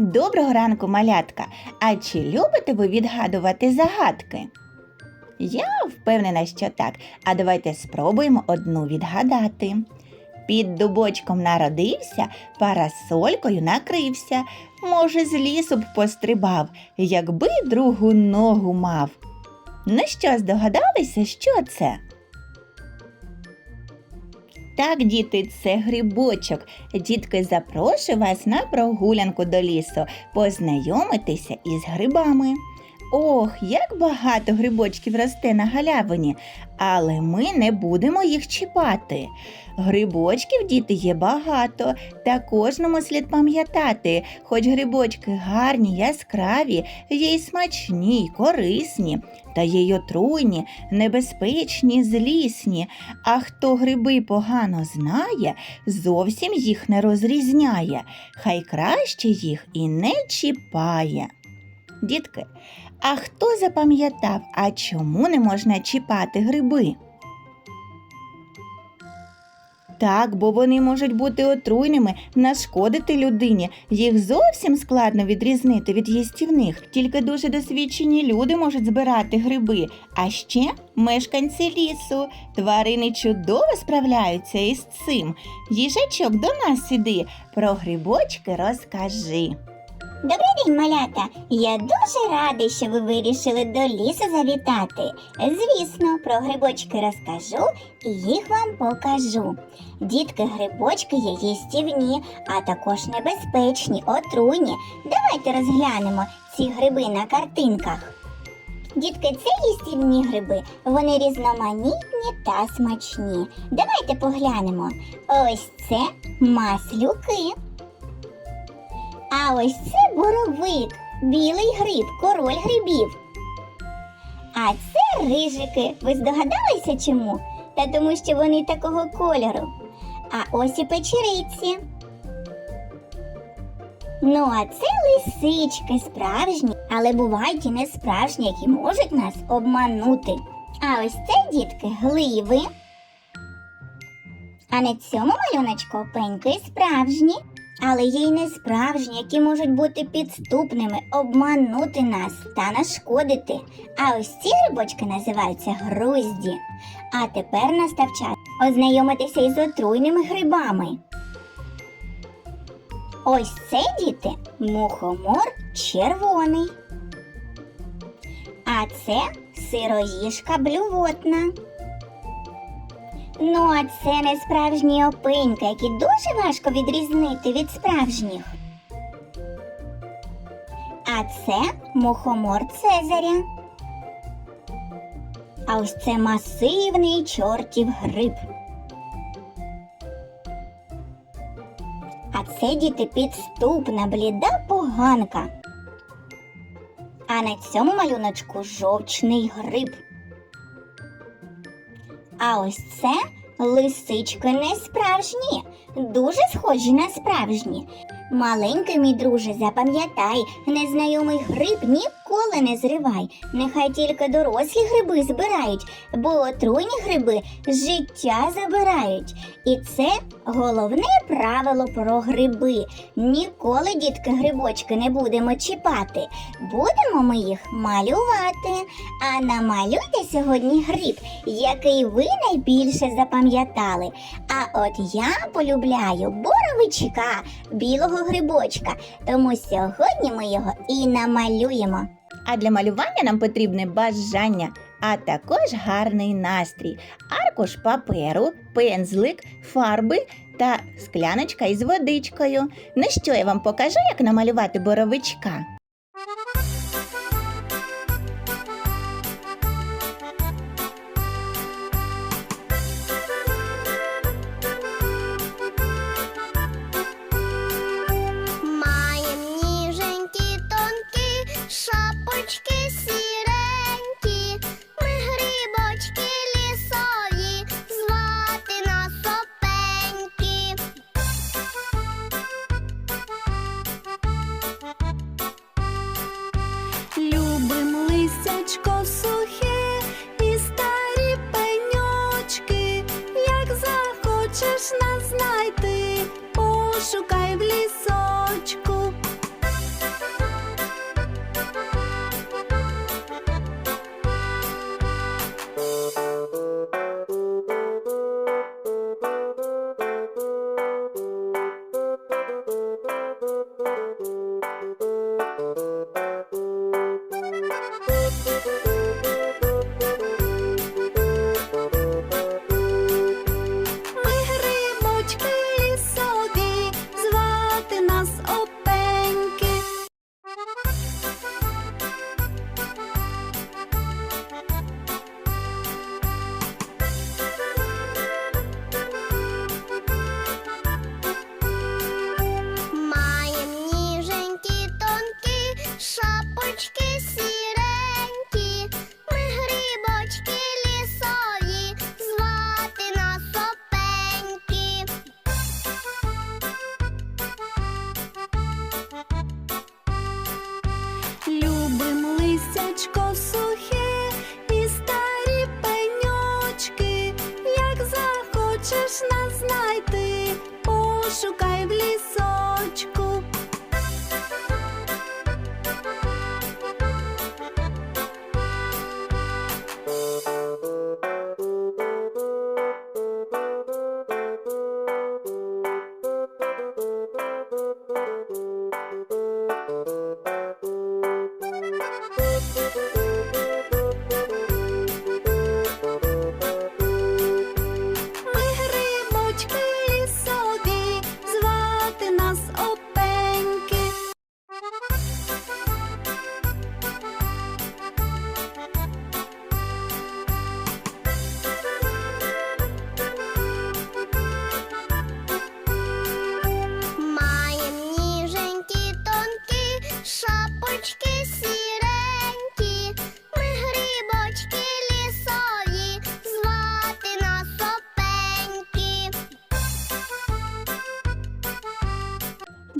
Доброго ранку, малятка! А чи любите ви відгадувати загадки? Я впевнена, що так. А давайте спробуємо одну відгадати. Під дубочком народився, парасолькою накрився. Може, з лісу б пострибав, якби другу ногу мав. Ну що, здогадалися, що це? Так, діти, це грибочок. Дітки, запрошую вас на прогулянку до лісу, познайомитися із грибами. Ох, як багато грибочків росте на галявині, але ми не будемо їх чіпати. Грибочків, діти, є багато, та кожному слід пам'ятати, хоч грибочки гарні, яскраві, є й смачні, й корисні, та є й отруйні, небезпечні, злісні. А хто гриби погано знає, зовсім їх не розрізняє, хай краще їх і не чіпає. Дітки, а хто запам'ятав, а чому не можна чіпати гриби? Так, бо вони можуть бути отруйними, нашкодити людині. Їх зовсім складно відрізнити від їстівних. Тільки дуже досвідчені люди можуть збирати гриби. А ще мешканці лісу. Тварини чудово справляються із цим. Їжачок до нас іди, про грибочки розкажи. Добрий день, малята! Я дуже радий, що ви вирішили до лісу завітати. Звісно, про грибочки розкажу і їх вам покажу. Дітки, грибочки є їстівні, а також небезпечні, отруйні. Давайте розглянемо ці гриби на картинках. Дітки, це їстівні гриби, вони різноманітні та смачні. Давайте поглянемо. Ось це маслюки. А ось це боровик, білий гриб, король грибів. А це рижики. Ви здогадалися чому? Та тому, що вони такого кольору. А ось і печериці. Ну, а це лисички справжні, але бувають і не справжні, які можуть нас обманути. А ось це, дітки, гливи. А на цьому малюночку пеньки справжні. Але є й несправжні, які можуть бути підступними, обманути нас та нашкодити. А ось ці грибочки називаються грузді. А тепер настав час ознайомитися із отруйними грибами. Ось це діти мухомор червоний. А це сироїжка блювотна. Ну, а це не справжні опиньки, які дуже важко відрізнити від справжніх. А це мухомор Цезаря. А ось це масивний чортів гриб. А це діти підступна бліда поганка. А на цьому малюночку жовчний гриб. А ось це лисички не справжні, дуже схожі на справжні. Маленький мій друже, запам'ятай, незнайомий гриб ніколи не зривай. Нехай тільки дорослі гриби збирають, бо отруйні гриби життя забирають. І це головне правило про гриби. Ніколи, дітки, грибочки не будемо чіпати. Будемо ми їх малювати. А намалюйте сьогодні гриб, який ви найбільше запам'ятали. А от я полюбляю боровичка, білого грибочка, тому сьогодні ми його і намалюємо. А для малювання нам потрібне бажання, а також гарний настрій, аркуш паперу, пензлик, фарби та скляночка із водичкою. Ну що я вам покажу, як намалювати боровичка? być.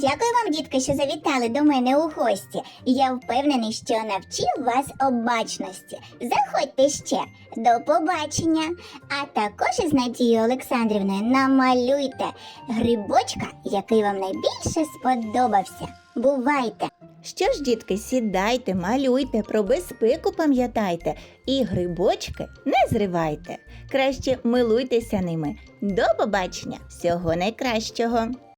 Дякую вам, дітки, що завітали до мене у гості. Я впевнений, що навчив вас обачності. Заходьте ще. До побачення. А також із Надією Олександрівною намалюйте грибочка, який вам найбільше сподобався. Бувайте! Що ж, дітки, сідайте, малюйте, про безпеку пам'ятайте і грибочки не зривайте. Краще милуйтеся ними. До побачення! Всього найкращого!